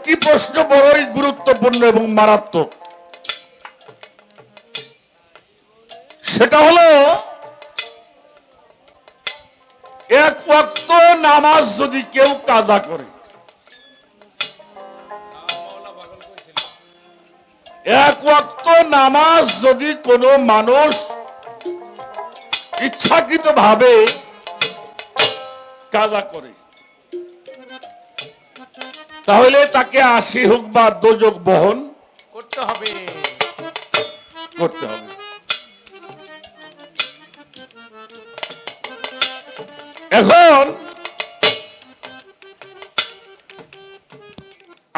একটি প্রশ্ন বড়ই গুরুত্বপূর্ণ এবং মারাত্মক। সেটা হলো, এক ওয়াক্ত নামাজ যদি কেউ কাজা করে, এক ওয়াক্ত নামাজ যদি কোনো মানুষ ইচ্ছাকৃত ভাবে কাজা করে তাহলে তাকে আশি হোক বা দোজক বহন। করতে হবে। করতে হবে। এখন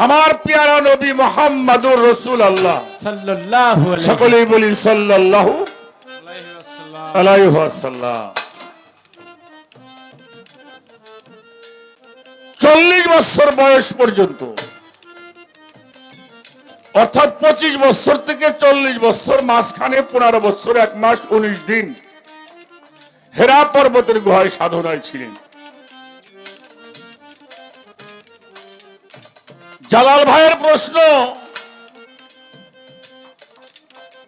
আমার পিয়ারা নবী মোহাম্মদুর রসুল আল্লাহ সকলেই বলি সাল্লাল্লাহু ওয়াসাল্লাম। বছর বয়স পর্যন্ত। অর্থাৎ পঁচিশ বছর থেকে চল্লিশ বছর, মাঝখানে পনেরো বছর, এক মাস, উনিশ দিন। হেরা পর্বতের গুহায় সাধনায় ছিলেন। জালাল ভাইয়ের প্রশ্ন,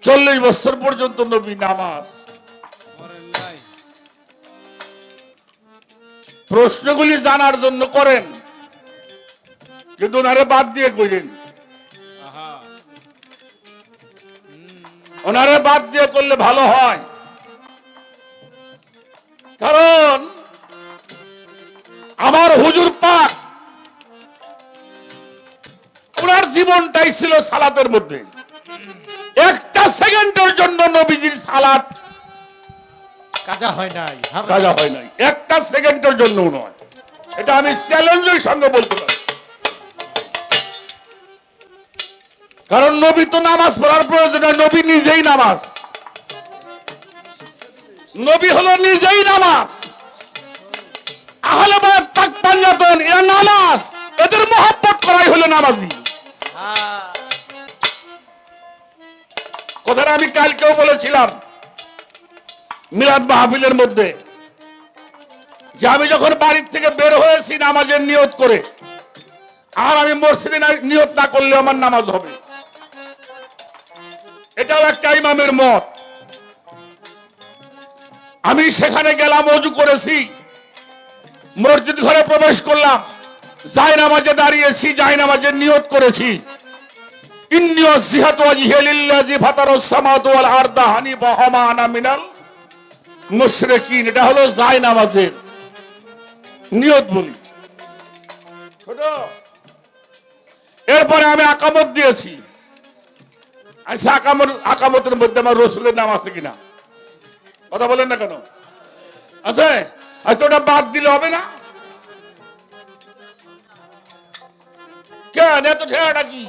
চল্লিশ বছর পর্যন্ত নবী নামাজ? প্রশ্নগুলি জানার জন্য করেন। কিন্তু ওনারে বাদ দিয়ে কইলেন। ওনারে বাদ দিয়ে করলে ভালো হয়। কারণ আমার হুজুর পাক ওনার জীবনটাই ছিল সালাতের মধ্যে। একটা সেকেন্ডের জন্য নবীজির সালাত কাজা হয় নাই। কাজা হয় নাই। একটা সেকেন্ডের জন্য নয়। এটা আমি চ্যালেঞ্জের সঙ্গে বলতে কারণ নবী তো নামাজ পড়ার প্রয়োজন নবী নিজেই নামাজ। নবী হলো নিজেই নামাজ। আহলে নামাজ। এদের মহব্বত করাই হলো নামাজি। কথাটা আমি কালকেও বলেছিলাম মিলাদ মাহফিলের মধ্যে, যে আমি যখন বাড়ির থেকে বের হয়েছি নামাজের নিয়ত করে, আর আমি মসজিদে নিয়ত না করলে আমার নামাজ হবে। এটাও একটা ইমামের মত। আমি সেখানে গেলাম, অজু করেছি। মসজিদ ঘরে প্রবেশ করলাম। যাই নামাজে দাঁড়িয়েছি, যাই নামাজের নিয়ত করেছি এরপরে আমি আকামত দিয়েছি। আচ্ছা আকামত আকামতের মধ্যে আমার রসুলের নাম আছে কিনা? কথা বলেন না কেন? আছে? আচ্ছা ওটা বাদ দিলে হবে না? কেন? এত ঠেয়াটা কি?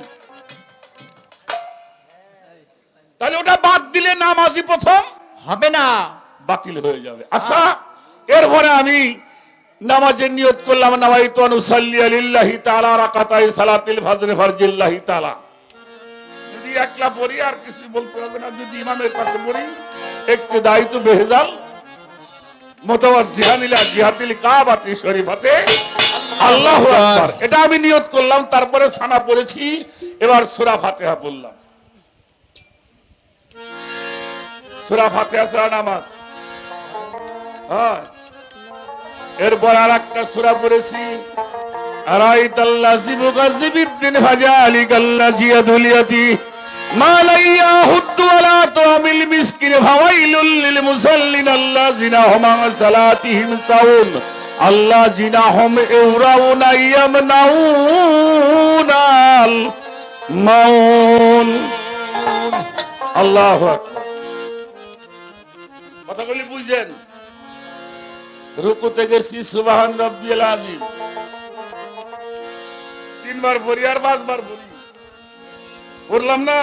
তাহলে ওটা বাদ দিলে নামাজি প্রথম? হবে না। বাতিল হয়ে যাবে। আচ্ছা এরপরে আমি নামাজের নিয়ত করলাম নামাইতু আনুসাল্লি আলিল্লাহি তাআলা রাকাতাই সালাতিল ফজর ফরজিল্লাহি যদি একলা পড়ি, আর কিছু বলতে হবে না। যদি ইমামের কাছে পড়ি একটু দায়িত্ব বেহজাল তারপরে সানা পড়েছি, এবার সূরা ফাতিহা বললাম সূরা ফাতিহা, সূরা হ্যাঁ। এরপর আর একটা সূরা পড়েছি মা লাইয়া হুদ্দু ওয়ালা তুআমিল মিসকিন ফাওয়াইলুল লিল মুসাল্লিন আল্লাযিনা হুম আন সালাতিহিম সাউন। আল্লাযিনা হুম ইউরাউনা ইয়ামনাউনাল মাউন। আল্লাহু আকবার। কথাগুলি রুকুতে গেছি সুবাহান তিনবার পড়ি আর পাঁচবার পড়ি। পড়লাম না?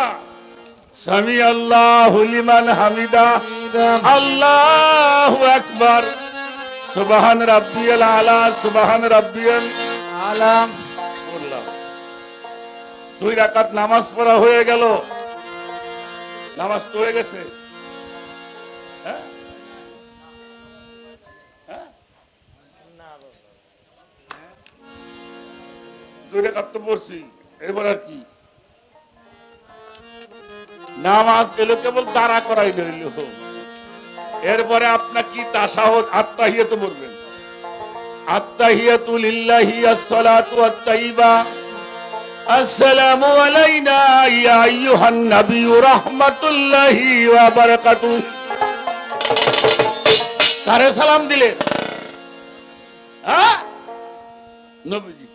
সামি আল্লাহ লিমান হামিদা। আল্লাহু আকবার। সুবহান রাব্বিয়াল আলা সুবহান রাব্বিয়াল আলাম পড়লাম দুই রাকাত নামাজ পড়া হয়ে গেল। নামাজ তো হয়ে গেছে। হ্যাঁ? হ্যাঁ? দুই রাকাত তো পড়ছি এবার আর কি? নামাজ এলো কেবল তারা করাই রইল। এরপরে আপনার কি তাসাহত আত্মাহিয়াত বলবেন। আত্তাহিয়াতু লিল্লাহি আসসালাতু আত-তাইয়্যিবা আসসালামু আলাইনা ইয়া আইয়ুহান রাহমাতুল্লাহি ওয়া বারাকাতুহু। কারে সালাম দিলেন? হ্যাঁ? নবীজি।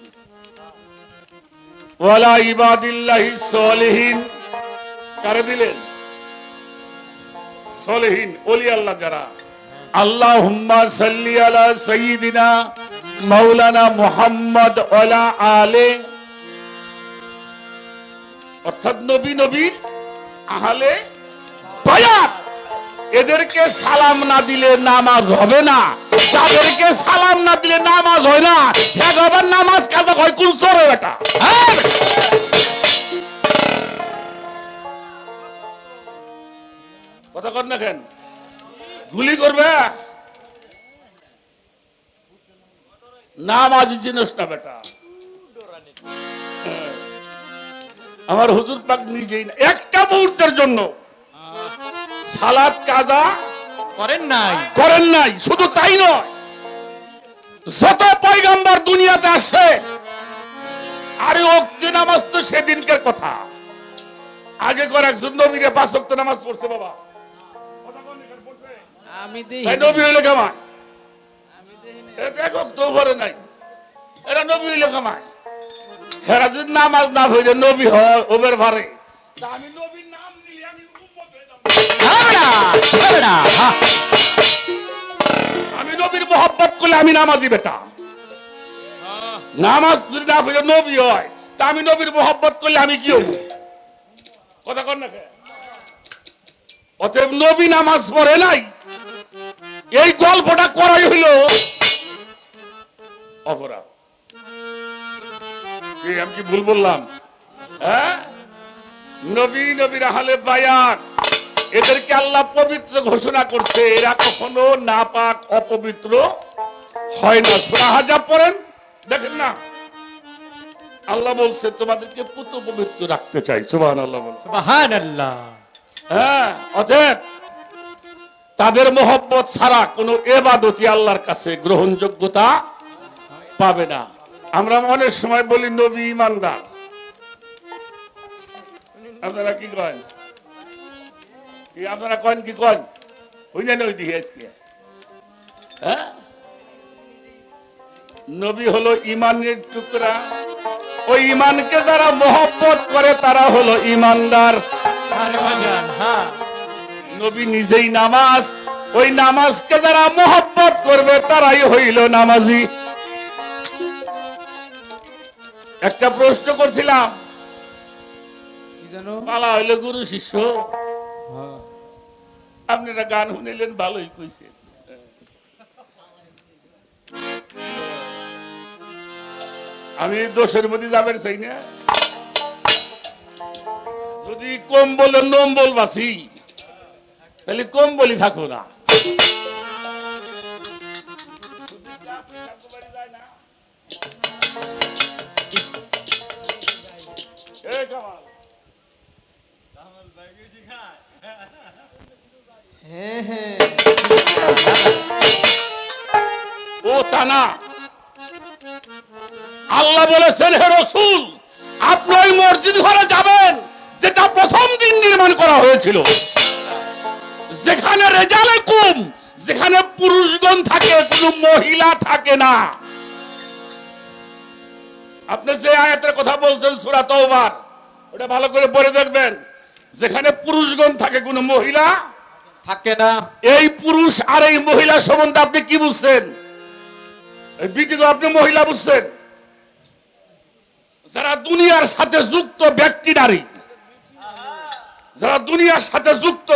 ওয়ালা কারে দিলেন? সলিহিন ওলি আল্লাহ যারা। আল্লাহুম্মা সাল্লি আলা সাইয়্যিদিনা মাওলানা মুহাম্মদ ওয়ালা আলে। অর্থাৎ নবী নবীর আহলে বায়াত। এদেরকে সালাম না দিলে নামাজ হবে না। যাদেরকে সালাম না দিলে নামাজ হয় না। একবার নামাজ কাজা হয় চোরে বেটা। হ্যাঁ? কথা কর না কেন? গুলি করবে? নামাজ জিনিস না বেটা। আমার হুজুর পাক নিজেই না। একটা মুহূর্তের জন্য। সালাদ কাজা করেন নাই। করেন নাই। শুধু তাই নয় যত পয়গাম্বার দুনিয়াতে আসছে আরে অক্তি নামাজ তো সেদিনকার কথা। আগে কর একজন নবীরে পাঁচ অক্ত নামাজ পড়ছে বাবা। আমি দেই তাই নবী হইলে কামায় এটা এক অক্ত ভরে নাই। এরা নবী হইলে কামায় হেরা যদি নামাজ না হইলে নবী হয় ওবের ভারে। আমি নবীর নাম আমি উম্মত। আমি করলে আমি নামাজি বেটা। নামাজ যদি না পড়ে নবী হয়। তা আমি নবীর মোহাব্বত করলে আমি কি হব? কথা কর না অতএব নবী নামাজ পড়ে নাই। এই গল্পটা করাই হইল অপরাধ। আমি কি ভুল বললাম? হ্যাঁ? নবী নবীর আহলে বায়াত এদেরকে আল্লাহ পবিত্র ঘোষণা করছে এরা কখনো না পাক অপবিত্র হয় না। সূরা হাজাব পড়েন দেখেন না। আল্লাহ বলছে তোমাদেরকে পুত পবিত্র রাখতে চাই। সুবহান আল্লাহ বলছে হ্যাঁ অতএব তাদের মোহব্বত ছাড়া কোনো এবাদতি আল্লাহর কাছে গ্রহণযোগ্যতা পাবে না। আমরা অনেক সময় বলি, নবী ইমানদার। আপনারা কি করেন কি আপনারা কন, কি কন? বুঝলেন ওই দিকে আজকে। হ্যাঁ? নবী হলো ইমানের টুকরা। ওই ইমানকে যারা মোহব্বত করে, তারা হলো ইমানদার। হ্যাঁ। নবী নিজেই নামাজ ওই নামাজকে যারা মোহব্বত করবে তারাই হইল নামাজি। একটা প্রশ্ন করছিলাম পালা হইল গুরু শিষ্য। হ্যাঁ। আপনারা গান শুনিলেন ভালোই কইছে আমি দোষের মধ্যে যাবেন চাই না? যদি কম বলে নম বলবাসি তাহলে কম বলি থাকো না। হ্যাঁ হ্যাঁ। ও তা না আল্লাহ বলেছেন হে রসুল আপনি ওই মসজিদ ঘরে যাবেন যেটা প্রথম দিন নির্মাণ করা হয়েছিল। যেখানে রেজালে কুম যেখানে পুরুষগণ থাকে কোনো মহিলা থাকে না। আপনি যে আয়াতের কথা বলছেন সুরা তওবার ওটা ভালো করে পড়ে দেখবেন। যেখানে পুরুষগণ থাকে কোনো মহিলা থাকে না। এই পুরুষ আর এই মহিলা সম্বন্ধে আপনি কি বুঝছেন? বিটিকে আপনি মহিলা বুঝছেন? যারা দুনিয়ার সাথে যুক্ত ব্যক্তি নারী যারা দুনিয়ার সাথে যুক্ত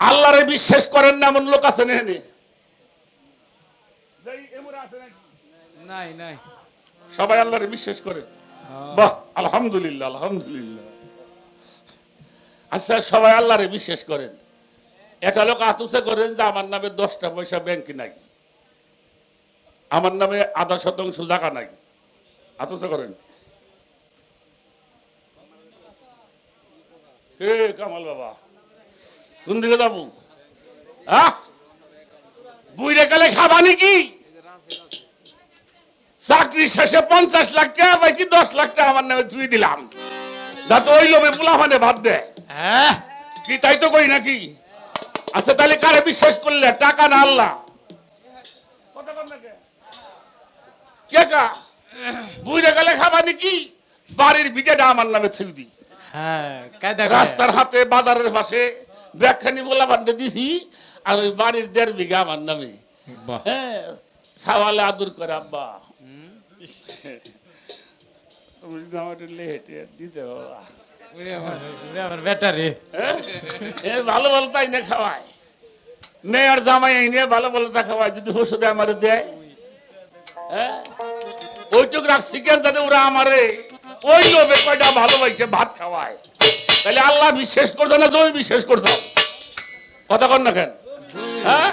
আল্লাহরে বিশ্বাস করেন না এমন লোক আছে নেহনে নাই নাই। সবাই আল্লাহরে বিশ্বাস করে। বাহ আলহামদুলিল্লাহ আলহামদুলিল্লাহ। আচ্ছা সবাই আল্লাহরে বিশ্বাস করেন। একটা লোক আতুসে করেন যে আমার নামে দশটা পয়সা ব্যাংকে নাই। আমার নামে আধা শতাংশ জায়গা নাই। আত্মসা করেন। হে কামাল বাবা। কোন দিকে যাব? হ্যাঁ? বুইরে কালে খাবা নাকি? চাকরি শেষে পঞ্চাশ লাখ টাকা পাইছি দশ লাখ টাকা আমার নামে ধুই দিলাম। যাতে ওই লোভে পোলা মানে ভাত দেয় হ্যাঁ? কি তাই তো কই নাকি? আচ্ছা তাহলে কারে বিশ্বাস করলে? টাকা না আল্লাহ? কথা কে? কে কা? বুইরে গেলে খাবা নাকি? বাড়ির বিটাটা আমার নামে থই দি। হ্যাঁ রাস্তার হাতে বাজারের পাশে। ব্যাখ্যানি বলা বান্ডে দিছি আর ওই বাড়ির দেড় বিঘা আমার নামে। হ্যাঁ সাওয়ালে আদর করে আব্বা। হ্যাঁ? এ ভালো ভালো তাই না খাওয়ায়? মেয়ের জামাই এনে ভালো ভালো তা খাওয়ায় যদি ওষুধে আমারে দেয়। হ্যাঁ ওইটুক রাখছি কেন যাতে ওরা আমারে ওই লোভে কয়টা ভালোবাসছে ভাত খাওয়ায়। তাহলে আল্লাহ বিশ্বাস করছ না তুমি বিশ্বাস করছ? কথা কর না কেন? হ্যাঁ?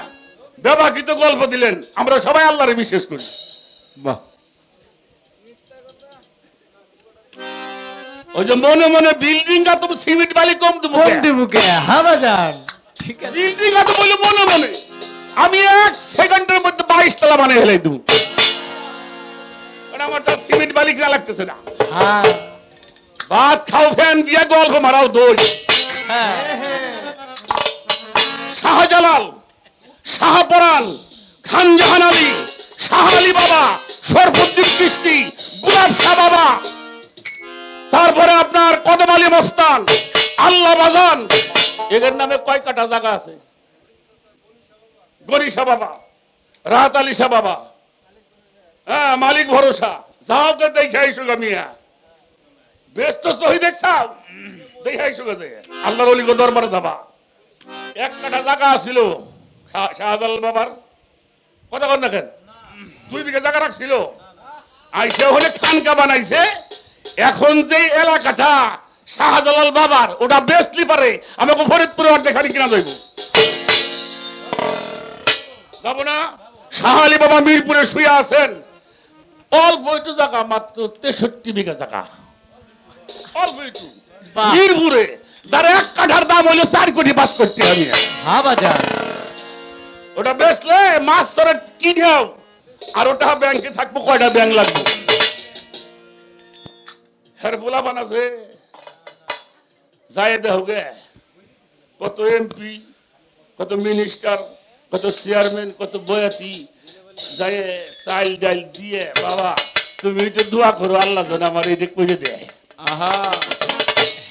ব্যবাকিত গল্প দিলেন। আমরা সবাই আল্লাহরে বিশ্বাস করি। বাহ। ওই যে মনে মনে বিল্ডিং আর তুমি সিমেন্ট বালি কম তুমি কোন দিবুকে হাবা যান ঠিক আছে। বিল্ডিং এত বলে মনে মনে। আমি এক সেকেন্ডের মধ্যে বাইশ তলা বানিয়ে হেলাই দেবো। আমার তো সিমেন্ট বালি কিনা লাগতেছে না। হ্যাঁ। ভাত খাও ফ্যান, দিয়ে গল্প মারাও দই শাহজালাল শাহপরান খান জাহান আলী, শাহ আলী বাবা সরফুদ্দিন চিস্তি গুলাব শাহ বাবা। তারপরে আপনার কদম আলী মস্তান আল্লাহ বাজান। এদের নামে কয় কাটা জায়গা আছে? গরিশা বাবা, রাহাত আলী শাহ বাবা। হ্যাঁ মালিক ভরসা। যাওকে দেখে আইসো মিয়া। তো সহি দেখছাও দেখে আইসো গে আল্লাহর অলি দরবারে যাবা। এক কাটা জায়গা ছিল শাহজালাল বাবার। কথা কর না কেন? দুই বিঘা জায়গা রাখছিল। আইসে হলে খানকা বানাইছে। এখন যে এলাকাটা শাহজালাল বাবার, ওটা বেসলি পারে আমাকে ফরিদপুরে অর্ধেক খালি কিনা যাইব। যাব না? শাহ বাবা মিরপুরে শুয়ে আছেন। অল্প একটু জায়গা মাত্র তেষট্টি বিঘা জায়গা। মিরপুরে যার এক কাঠার দাম হলো চার কোটি পাঁচ করতে আমি ওটা বেচলে মাছ ধরে কিনেও আর ওটা ব্যাংকে থাকব কয়টা ব্যাংক লাগবে? হ্যাঁ পোলাপান আছে যায় দেখোগে কত এমপি কত মিনিস্টার কত চেয়ারম্যান কত বয়াতি। যায় চাইল ডাইল দিয়ে বাবা তুমি একটু দোয়া করো আল্লাহ যেন আমার এটা করে দেয়। আহা।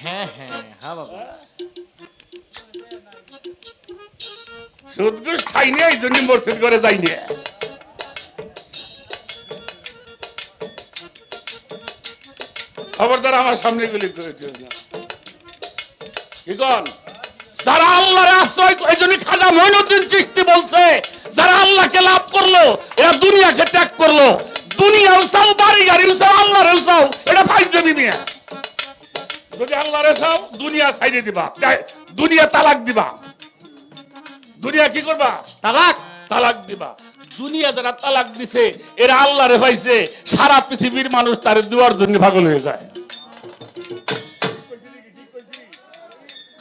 হ্যাঁ হ্যাঁ হ্যাঁ বাবা। এই জন্য মসজিদ করে খবরদার আমার সামনে গুলি কি কন? যারা আল্লাহর আশ্রয় এই জন্য খাজা চিশতি বলছে, যারা আল্লাহকে লাভ করল, এরা দুনিয়াকে ত্যাগ করল। দুনিয়াও চাও বাড়ি গাড়িও চাও আল্লাহরেও চাও এটা ফাইজ দেবি মিয়া যদি আল্লাহরে চাও দুনিয়া সাইডে দিবা। দুনিয়া তালাক দিবা। দুনিয়া কি করবা? তালাক? তালাক দিবা। দুনিয়া যারা তালাক দিছে এরা আল্লাহ রে পাইছে সারা পৃথিবীর মানুষ তার দুয়ার জন্য পাগল হয়ে যায়।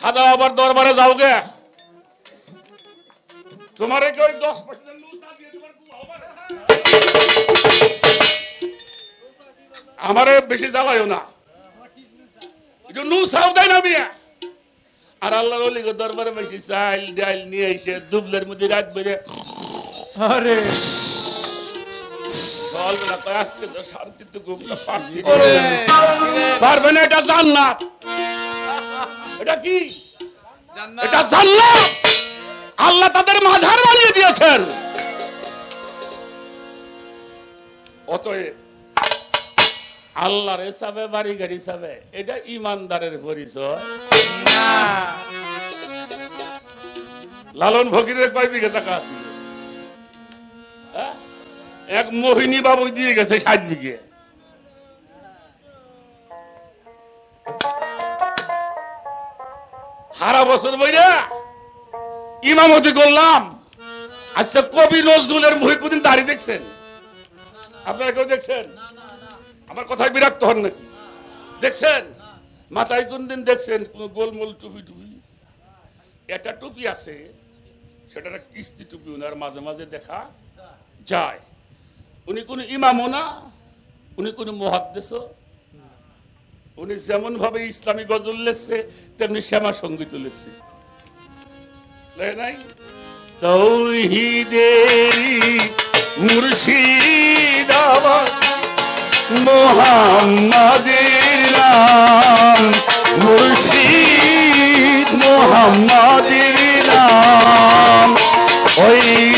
খাদা আবার দরবারে যাও গে। তোমারে কি ওই দশ আমারে বেশি জ্বালাইও না। নু সাউ দেয় না মিয়া? আর আল্লাহর অলি গো দরবারে বেশি চাইল ডাইল নিয়ে এসে দুবলের মধ্যে রাত বেড়ে। আরে। সকালবেলা কয় আজকে তো শান্তিতে ঘুমটা পারছি পারবে না এটা জান্নাত। এটা কি? এটা জান্নাত। আল্লাহ তাদের মাঝার বানিয়ে দিয়েছেন। অতএব আল্লাহর হিসাবে বাড়ি গাড়ি হিসাবে। এটা ইমানদারের পরিচয়। লালন ফকিরের কয় বিঘে টাকা আছে? হ্যাঁ? এক মোহিনী বাবু দিয়ে গেছে ষাট বিঘে। সারা বছর বইরা ইমামতি করলাম। আচ্ছা কবি নজরুলের মহিকুদ্দিন দাড়ি দেখছেন? আপনারা কেউ দেখছেন? আমার কথায় বিরক্ত হন নাকি? দেখছেন? মাথায় কোন দিন দেখছেন কোন গোলমোল টুপি টুপি? একটা টুপি আছে সেটা কিস্তি টুপি ওনার মাঝে মাঝে দেখা যায়। উনি কোন ইমামও না, উনি কোন মহাদ্দেশও উনি যেমন ভাবে ইসলামী গজল লিখছে, তেমনি শ্যামা সংগীত লিখছে। তৌহিদেরি মুর্শিদাবাদ। মোহাম্মদের নাম মুর্শিদ মোহাম্মদের নাম। ওই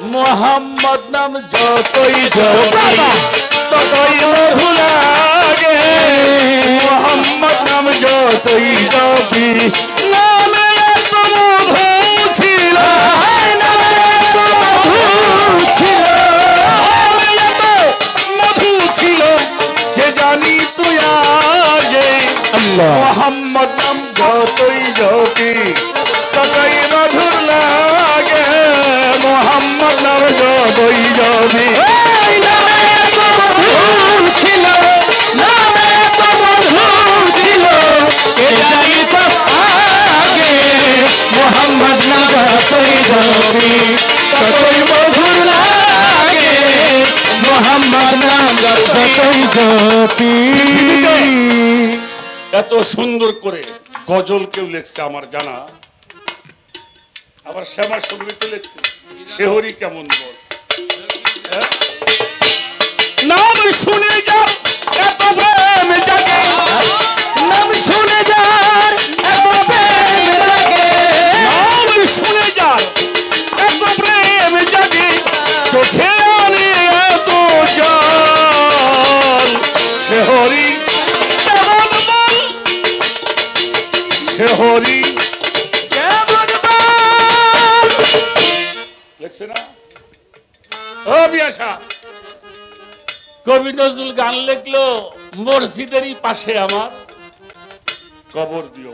মোহাম্মদ নাম যতই জপি ততই মধু লাগে। মোহাম্মদ নাম যতই জপি নামে এত মধু ছিল। নামে এত মধু ছিল। নামে এত মধু ছিল। যে জানি তুই আগে। মোহাম্মদ নাম যতই জপি আগে মোহাম্মদ মধুর লাগে নাম জপি এত সুন্দর করে গজল কেউ লেখছে আমার জানা? আবার শ্যামা সংগীত লেখছে। শেহরি কেমন বল? es কবি নজরুল গান লিখলো মসজিদেরই পাশে আমার। কবর দিও